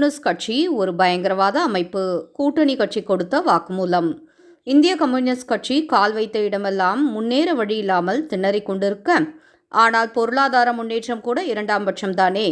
Communist கட்சி ஒரு பயங்கரவாத அமைப்பு. கூட்டணி கட்சி கொடுத்த வாக்குமூலம். இந்திய கம்யூனிஸ்ட் கட்சி கால் வைத்த இடமெல்லாம் முன்னேற வழி இல்லாமல் திணறிக் கொண்டிருக்க. ஆனால் பொருளாதார முன்னேற்றம் கூட இரண்டாம் பட்சம்தானே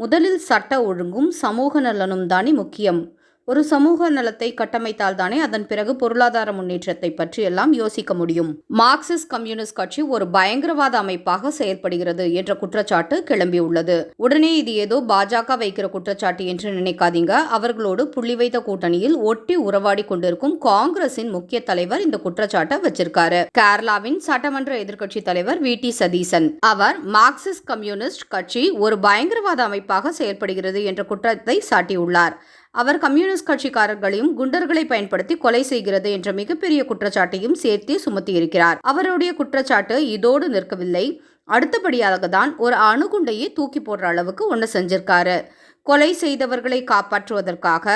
முதலில் சட்ட ஒழுங்கும் சமூக நலனும் தானே முக்கியம். ஒரு சமூக நலத்தை கட்டமைத்தால்தானே அதன் பிறகு பொருளாதார முன்னேற்றத்தை பற்றியெல்லாம் யோசிக்க முடியும். மார்க்சிஸ்ட் கம்யூனிஸ்ட் கட்சி ஒரு பயங்கரவாத அமைப்பாக செயல்படுகிறது என்ற குற்றச்சாட்டு கிளம்பியுள்ளது உடனே இது ஏதோ பாஜக வைக்கிற குற்றச்சாட்டு என்று நினைக்காதீங்க. அவர்களோடு புள்ளி வைத்த கூட்டணியில் ஒட்டி உறவாடி கொண்டிருக்கும் காங்கிரசின் முக்கிய தலைவர் இந்த குற்றச்சாட்டை வச்சிருக்காரு. கேரளாவின் சட்டமன்ற எதிர்க்கட்சி தலைவர் வி. டி. சதீசன். அவர் மார்க்சிஸ்ட் கம்யூனிஸ்ட் கட்சி ஒரு பயங்கரவாத அமைப்பாக செயல்படுகிறது என்ற குற்றத்தை சாட்டியுள்ளார். அவர் கம்யூனிஸ்ட் கட்சிக்காரர்களையும் குண்டர்களை பயன்படுத்தி கொலை செய்கிறது என்ற மிகப்பெரிய குற்றச்சாட்டையும் சேர்த்தே சுமத்தியிருக்கிறார். அவருடைய குற்றச்சாட்டு இதோடு நிற்கவில்லை. அடுத்தபடியாக தான் ஒரு அணுகுண்டையே தூக்கி போடுற அளவுக்கு ஒன்று செஞ்சிருக்காரு. கொலை செய்தவர்களை காப்பாற்றுவதற்காக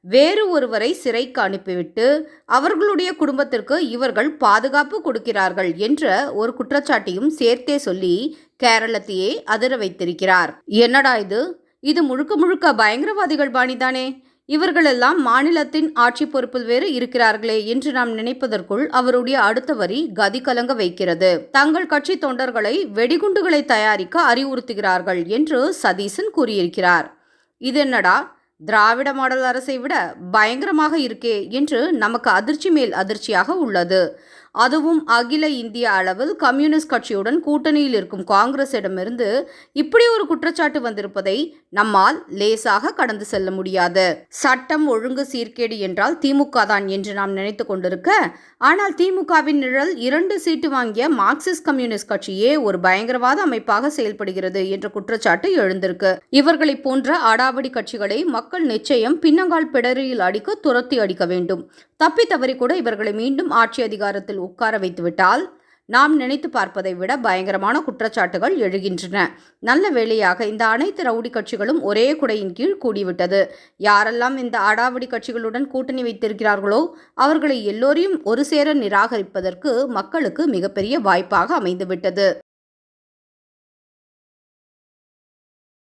வேறு ஒருவரை சிறைக்கு அனுப்பிவிட்டு அவர்களுடைய குடும்பத்திற்கு இவர்கள் பாதுகாப்பு கொடுக்கிறார்கள் என்ற ஒரு குற்றச்சாட்டையும் சேர்த்தே சொல்லி கேரளத்தையே அதிர வைத்திருக்கிறார். என்னடா இது? இது முழுக்க முழுக்க பயங்கரவாதிகள் பாணிதானே? இவர்களெல்லாம் மாநிலத்தின் ஆட்சி பொறுப்பில் வேறு இருக்கிறார்களே என்று நாம் நினைப்பதற்குள் அவருடைய அடுத்த வரி கதி கலங்க வைக்கிறது. தங்கள் கட்சி தொண்டர்களை வெடிகுண்டுகளை தயாரிக்க அறிவுறுத்துகிறார்கள் என்று சதீசன் கூறியிருக்கிறார். இது என்னடா? திராவிட மாடல் அரசை விட பயங்கரமாக இருக்கே என்று நமக்கு அதிர்ச்சி மேல் அதிர்ச்சியாக உள்ளது. அதுவும் அகில இந்திய அளவில் கம்யூனிஸ்ட் கட்சியுடன் கூட்டணியில் இருக்கும் காங்கிரஸிடமிருந்து இப்படி ஒரு குற்றச்சாட்டு வந்திருப்பதை நம்மால் லேசாக கடந்து செல்ல முடியாது. சட்டம் ஒழுங்கு சீர்கேடு என்றால் திமுக தான் என்று நாம் நினைத்து கொண்டிருக்க ஆனால் திமுகவின் நிழல் இரண்டு சீட்டு வாங்கிய மார்க்சிஸ்ட் கம்யூனிஸ்ட் கட்சியே ஒரு பயங்கரவாத அமைப்பாக செயல்படுகிறது என்ற குற்றச்சாட்டு எழுந்திருக்கு. இவர்களை போன்ற அடாவடி கட்சிகளை மக்கள் நிச்சயம் பின்னங்கால் பிடரியில் அடிக்க துரத்தி அடிக்க வேண்டும். தப்பி தவறி கூட இவர்களை மீண்டும் ஆட்சி அதிகாரத்தில் உட்கார வைத்துவிட்டால் நாம் நினைத்து பார்ப்பதை விட பயங்கரமான குற்றச்சாட்டுகள் எழுகின்றன. நல்ல வேளையாக இந்த அனைத்து ரவுடி கட்சிகளும் ஒரே குடையின் கீழ் கூடிவிட்டது. யாரெல்லாம் இந்த அடாவடி கட்சிகளுடன் கூட்டணி வைத்திருக்கிறார்களோ அவர்களை எல்லோரையும் ஒரு சேர நிராகரிப்பதற்கு மக்களுக்கு மிகப்பெரிய வாய்ப்பாக அமைந்துவிட்டது.